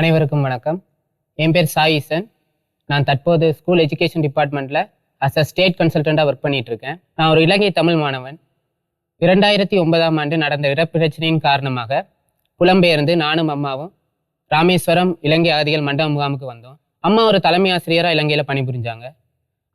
அனைவருக்கும் வணக்கம். என் பேர் சாயிசன் நான் தற்போது ஸ்கூல் எஜுகேஷன் டிபார்ட்மெண்ட்டில் அஸ் அ ஸ்டேட் கன்சல்டண்ட்டாக ஒர்க் பண்ணிட்டு இருக்கேன் நான் ஒரு இலங்கை தமிழ் மாணவன். இரண்டாயிரத்தி ஒன்பதாம் ஆண்டு நடந்த இடப்பிரச்சனையின் காரணமாக புலம்பெயர்ந்து நானும் அம்மாவும் ராமேஸ்வரம் இலங்கை அகதிகள் மண்டப முகாமுக்கு வந்தோம். அம்மா ஒரு தலைமை ஆசிரியராக இலங்கையில் பணிபுரிஞ்சாங்க.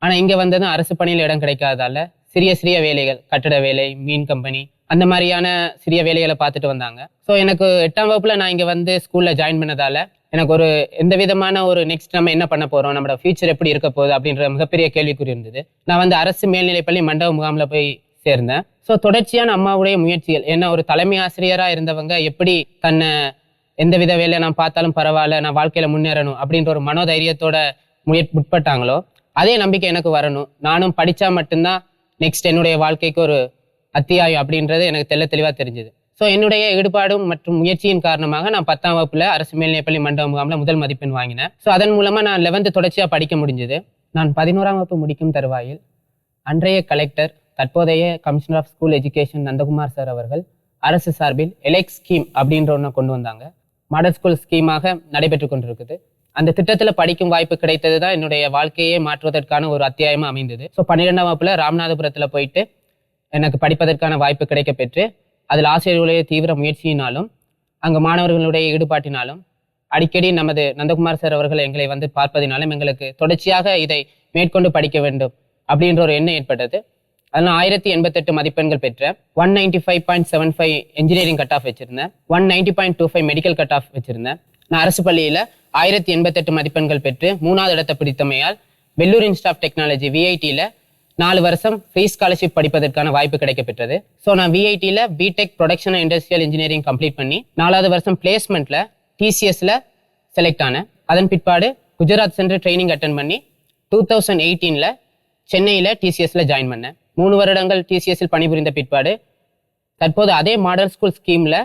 ஆனால் இங்கே வந்ததும் அரசு பணியில் இடம் கிடைக்காததால சிறிய சிறிய வேலைகள் கட்டட வேலை மீன் கம்பெனி அந்த மாதிரியான சிறிய வேலைகளை பார்த்துட்டு வந்தாங்க. ஸோ எனக்கு எட்டாம் வகுப்பில் நான் இங்கே வந்து ஸ்கூலில் ஜாயின் பண்ணதால் எனக்கு ஒரு எந்த விதமான ஒரு நெக்ஸ்ட் நம்ம என்ன பண்ண போகிறோம் நம்மளோட ஃபியூச்சர் எப்படி இருக்க போகுது அப்படின்ற மிகப்பெரிய கேள்விக்குறி இருந்தது. நான் வந்து அரசு மேல்நிலைப்பள்ளி மண்டப முகாமில் போய் சேர்ந்தேன். ஸோ தொடர்ச்சியான அம்மாவுடைய முயற்சிகள் என்ன ஒரு தலைமை ஆசிரியராக இருந்தவங்க எப்படி தன்னை எந்த வித வேலையை நான் பார்த்தாலும் பரவாயில்ல நான் வாழ்க்கையில் முன்னேறணும் அப்படின்ற ஒரு மனோதைரியத்தோட முய முற்பட்டாங்களோ அதே நம்பிக்கை எனக்கு வரணும். நானும் படித்தா மட்டும்தான் நெக்ஸ்ட் என்னுடைய வாழ்க்கைக்கு ஒரு அத்தியாயம் அப்படின்றது எனக்கு தெள்ள தெளிவாக தெரிஞ்சது. ஸோ என்னுடைய ஈடுபாடும் மற்றும் முயற்சியின் காரணமாக நான் பத்தாம் வகுப்பில் அரசு மேல்நிலைப்பள்ளி மண்டப முகாமில் முதல் மதிப்பெண் வாங்கினேன். ஸோ அதன் மூலமாக நான் லெவன்த்து தொடர்ச்சியாக படிக்க முடிஞ்சது. நான் பதினோராம் வகுப்பு முடிக்கும் தருவாயில் அன்றைய கலெக்டர் தற்போதைய commissioner of school education Nandakumar sir அவர்கள் அரசு சார்பில் எலெக்ஸ் ஸ்கீம் அப்படின்ற ஒன்று கொண்டு வந்தாங்க. மாடல் ஸ்கூல் ஸ்கீமாக நடைபெற்று கொண்டிருக்குது. அந்த திட்டத்தில் படிக்கும் வாய்ப்பு கிடைத்தது தான் என்னுடைய வாழ்க்கையை மாற்றுவதற்கான ஒரு அத்தியாயமாக அமைந்தது. ஸோ பன்னிரெண்டாம் வகுப்புல ராமநாதபுரத்தில் போயிட்டு எனக்கு படிப்பதற்கான வாய்ப்பு கிடைக்க பெற்று அதில் ஆசிரியர்களுடைய தீவிர முயற்சியினாலும் அங்கு மாணவர்களுடைய ஈடுபாட்டினாலும் அடிக்கடி நமது நந்தகுமார் சார் அவர்கள் எங்களை வந்து பார்ப்பதினாலும் எங்களுக்கு தொடர்ச்சியாக இதை மேற்கொண்டு படிக்க வேண்டும் அப்படின்ற ஒரு எண்ணம் ஏற்பட்டது. அதில் ஆயிரத்தி எண்பத்தெட்டு மதிப்பெண்கள் பெற்றேன் one ninety five point seven five engineering cut off வச்சிருந்தேன். One ninety point two five medical cut off வச்சிருந்தேன். நான் அரசு பள்ளியில் ஆயிரத்தி எண்பத்தெட்டு மதிப்பெண்கள் பெற்று மூணாவது இடத்தை பிடித்தமையால் வெள்ளூர் இன்ஸ்ட் ஆஃப் டெக்னாலஜி விஐடியில் நாலு வருஷம் ஃப்ரீ ஸ்காலர்ஷிப் படிப்பதற்கான வாய்ப்பு கிடைக்கப்பெற்றது. ஸோ நான் விஐடியில் BTech production industrial engineering complete பண்ணி நாலாவது வருஷம் பிளேஸ்மெண்ட்டில் டிசிஎஸ்ல செலக்ட் ஆனேன். அதன் பிற்பாடு குஜராத் சென்று ட்ரைனிங் அட்டன் பண்ணி டூ தௌசண்ட் எயிட்டீனில் சென்னையில் டிசிஎஸ்ல ஜாயின் பண்ணேன். மூணு வருடங்கள் டிசிஎஸ்ஸில் பணிபுரிந்த பிற்பாடு தற்போது அதே மாடல் ஸ்கூல் ஸ்கீமில்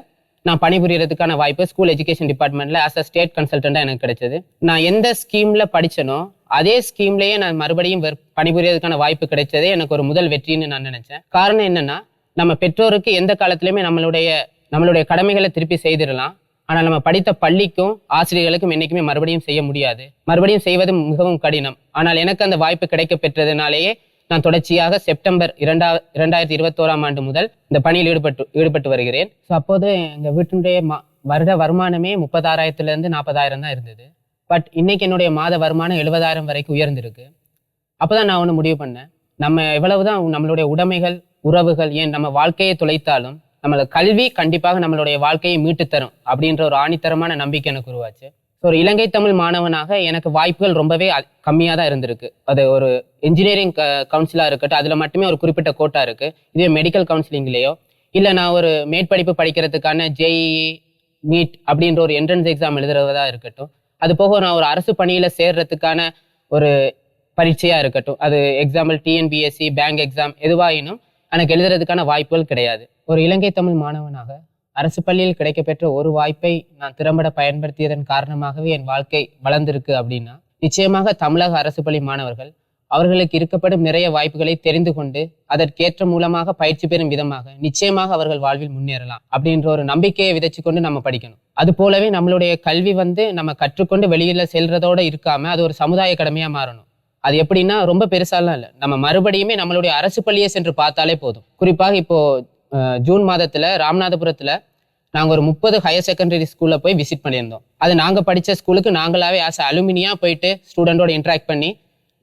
நான் பணிபுரியறதுக்கான வாய்ப்பு ஸ்கூல் எஜுகேஷன் டிபார்ட்மெண்ட்டில் ஆஸ் அ ஸ்டேட் கன்சல்டண்ட்டாக எனக்கு கிடைச்சது. நான் எந்த ஸ்கீமில் படித்தனோ அதே ஸ்கீம்லேயே நான் மறுபடியும் வெற்- பணிபுரியறதுக்கான வாய்ப்பு கிடைச்சதே எனக்கு ஒரு முதல் வெற்றின்னு நான் நினைச்சேன். காரணம் என்னன்னா நம்ம பெற்றோருக்கு எந்த காலத்துலையுமே நம்மளுடைய நம்மளுடைய கடமைகளை திருப்பி செய்திடலாம். ஆனால் நம்ம படித்த பள்ளிக்கும் ஆசிரியர்களுக்கும் என்றைக்குமே மறுபடியும் செய்ய முடியாது. மறுபடியும் செய்வது மிகவும் கடினம். ஆனால் எனக்கு அந்த வாய்ப்பு கிடைக்க பெற்றதுனாலேயே நான் தொடர்ச்சியாக செப்டம்பர் இரண்டா இரண்டாயிரத்தி இருபத்தோராம் ஆண்டு முதல் இந்த பணியில் ஈடுபட்டு ஈடுபட்டு வருகிறேன். ஸோ அப்போது எங்கள் வீட்டினுடைய வருட வருமானமே முப்பதாயிரத்துலேருந்து நாற்பதாயிரம் தான் இருந்தது. பட் இன்னைக்கு என்னுடைய மாத வருமானம் எழுபதாயிரம் வரைக்கும் உயர்ந்திருக்கு. அப்போதான் நான் ஒன்று முடிவு பண்ணேன். நம்ம எவ்வளவுதான் நம்மளுடைய உடைமைகள் உறவுகள் ஏன் நம்ம வாழ்க்கையை துளைத்தாலும் நம்மளோட கல்வி கண்டிப்பாக நம்மளுடைய வாழ்க்கையை மீட்டு தரும் அப்படின்ற ஒரு ஆணித்தரமான நம்பிக்கை எனக்கு உருவாச்சு. ஸோ ஒரு இலங்கை தமிழ் மாணவனாக எனக்கு வாய்ப்புகள் ரொம்பவே கம்மியாக தான் இருந்திருக்கு. அது ஒரு இன்ஜினியரிங் கவுன்சிலாக இருக்கட்டும் அதில் மட்டுமே ஒரு குறிப்பிட்ட கோட்டா இருக்கு. இதே மெடிக்கல் கவுன்சிலிங்லேயோ இல்லை நான் ஒரு மேற்படிப்பு படிக்கிறதுக்கான ஜேஇஇ நீட் அப்படின்ற ஒரு என்ட்ரன்ஸ் எக்ஸாம் எழுதுறதா இருக்கட்டும் அது போக நான் ஒரு அரசு பணியில் சேர்றதுக்கான ஒரு பரீட்சையாக இருக்கட்டும். அது எக்ஸாம்பிள் டிஎன்பிஎஸ்சி பேங்க் எக்ஸாம் எதுவாயினும் எனக்கு எழுதுறதுக்கான வாய்ப்புகள் கிடையாது. ஒரு இலங்கை தமிழ் மாணவனாக அரசு பள்ளியில் கிடைக்கப்பெற்ற ஒரு வாய்ப்பை நான் திறம்பட பயன்படுத்தியதன் காரணமாகவே என் வாழ்க்கை வளர்ந்திருக்கு அப்படின்னா நிச்சயமாக தமிழக அரசு பள்ளி மாணவர்கள் அவர்களுக்கு இருக்கப்படும் நிறைய வாய்ப்புகளை தெரிந்து கொண்டு அதற்கேற்ற மூலமாக பயிற்சி பெறும் விதமாக நிச்சயமாக அவர்கள் வாழ்வில் முன்னேறலாம் அப்படின்ற ஒரு நம்பிக்கையை விதைச்சு கொண்டு நம்ம படிக்கணும். அது போலவே நம்மளுடைய கல்வி வந்து நம்ம கற்றுக்கொண்டு வெளியில செல்றதோட இருக்காம அது ஒரு சமுதாய கடமையா மாறணும். அது எப்படின்னா ரொம்ப பெருசாலாம் இல்லை. நம்ம மறுபடியுமே நம்மளுடைய அரசு பள்ளியை சென்று பார்த்தாலே போதும். குறிப்பாக இப்போ ஜூன் மாதத்துல ராமநாதபுரத்துல நாங்க ஒரு முப்பது ஹையர் செகண்டரி ஸ்கூல்ல போய் விசிட் பண்ணியிருந்தோம். அது நாங்க படிச்ச ஸ்கூலுக்கு நாங்களாவே ஆஸ் அலுமினியா போயிட்டு ஸ்டூடெண்டோட இன்ட்ராக்ட் பண்ணி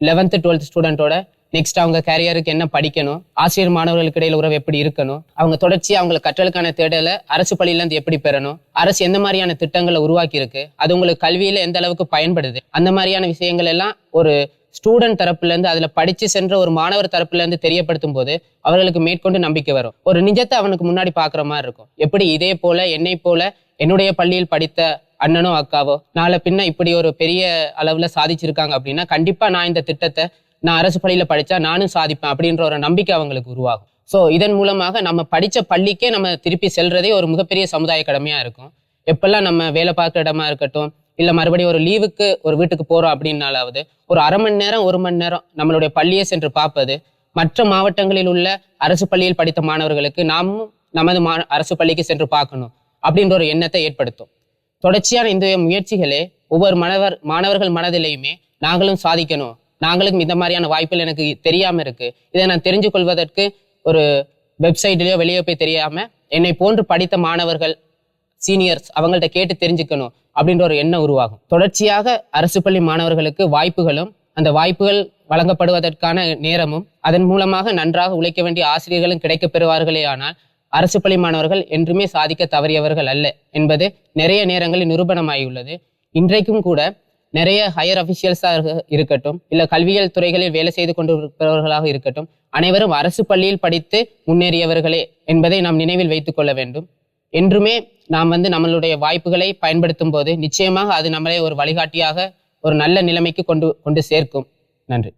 லெவன்த்து டுவெல்த் ஸ்டூடெண்ட்டோட நெக்ஸ்ட் அவங்க கேரியருக்கு என்ன படிக்கணும்? ஆசிரியர் மாணவர்களுக்கு இடையில உறவு எப்படி இருக்கணும்? அவங்க தொடர்ச்சி அவங்க கற்றலுக்கான தேடலை அரசு பள்ளியிலேருந்து எப்படி பெறணும்? அரசு எந்த மாதிரியான திட்டங்களை உருவாக்கி இருக்கு அது உங்களுக்கு கல்வியில எந்த அளவுக்கு பயன்படுது? அந்த மாதிரியான விஷயங்கள் எல்லாம் ஒரு ஸ்டூடெண்ட் தரப்புலேருந்து அதில் படித்து சென்ற ஒரு மாணவர் தரப்புலேருந்து தெரியப்படுத்தும் போது அவர்களுக்கு மேற்கொண்டு நம்பிக்கை வரும். ஒரு நிஜத்தை அவனுக்கு முன்னாடி பார்க்குற மாதிரி இருக்கும். எப்படி இதே போல என்னை போல என்னுடைய பள்ளியில் படித்த அண்ணனோ அக்காவோ நாளை பின்ன இப்படி ஒரு பெரிய அளவுல சாதிச்சிருக்காங்க அப்படின்னா கண்டிப்பா நான் இந்த திட்டத்தை நான் அரசு பள்ளியில படிச்சா நானும் சாதிப்பேன் அப்படின்ற ஒரு நம்பிக்கை அவங்களுக்கு உருவாகும். ஸோ இதன் மூலமாக நம்ம படிச்ச பள்ளிக்கே நம்ம திருப்பி செல்றதே ஒரு மிகப்பெரிய சமுதாய கடமையாக இருக்கும். எப்பெல்லாம் நம்ம வேலை பார்க்குற இடமா இருக்கட்டும் இல்ல மறுபடியும் ஒரு லீவுக்கு ஒரு வீட்டுக்கு போறோம் அப்படின்னாலாவது ஒரு அரை மணி நேரம் ஒரு மணி நேரம் நம்மளுடைய பள்ளியை சென்று பார்ப்பது மற்ற மாவட்டங்களில் உள்ள அரசு பள்ளியில் படித்த மாணவர்களுக்கு நாமும் நமது மா அரசு பள்ளிக்கு சென்று பார்க்கணும் அப்படின்ற ஒரு எண்ணத்தை ஏற்படுத்தும். தொடர்ச்சியான இந்த முயற்சிகளே ஒவ்வொரு மாணவர் மாணவர்கள் மனதிலையுமே நாங்களும் சாதிக்கணும். நாங்களும் இந்த மாதிரியான வாய்ப்புகள் எனக்கு தெரியாமல் இருக்கு. இதை நான் தெரிஞ்சு கொள்வதற்கு ஒரு வெப்சைட்லயோ வெளியே போய் தெரியாம என்னை போன்று படித்த மாணவர்கள் சீனியர்ஸ் அவங்கள்ட்ட கேட்டு தெரிஞ்சுக்கணும் அப்படின்ற ஒரு எண்ணம் உருவாகும். தொடர்ச்சியாக அரசு பள்ளி மாணவர்களுக்கு வாய்ப்புகளும் அந்த வாய்ப்புகள் வழங்கப்படுவதற்கான நேரமும் அதன் மூலமாக நன்றாக உழைக்க வேண்டிய ஆசிரியர்களும் கிடைக்கப் பெறுவார்களே ஆனால் அரசு பள்ளி மாணவர்கள் என்றுமே சாதிக்க தவறியவர்கள் அல்ல என்பது நிறைய நேரங்களில் நிரூபணமாகியுள்ளது. இன்றைக்கும் கூட நிறைய ஹையர் அஃபிஷியல்ஸாக இருக்கட்டும் இல்லை கல்வியியல் துறைகளில் வேலை செய்து கொண்டிருப்பவர்களாக இருக்கட்டும் அனைவரும் அரசு பள்ளியில் படித்து முன்னேறியவர்களே என்பதை நாம் நினைவில் வைத்துக் கொள்ள வேண்டும். என்றுமே நாம் வந்து நம்மளுடைய வாய்ப்புகளை பயன்படுத்தும் போது நிச்சயமாக அது நம்மளை ஒரு வழிகாட்டியாக ஒரு நல்ல நிலைமைக்கு கொண்டு கொண்டு சேர்க்கும். நன்றி.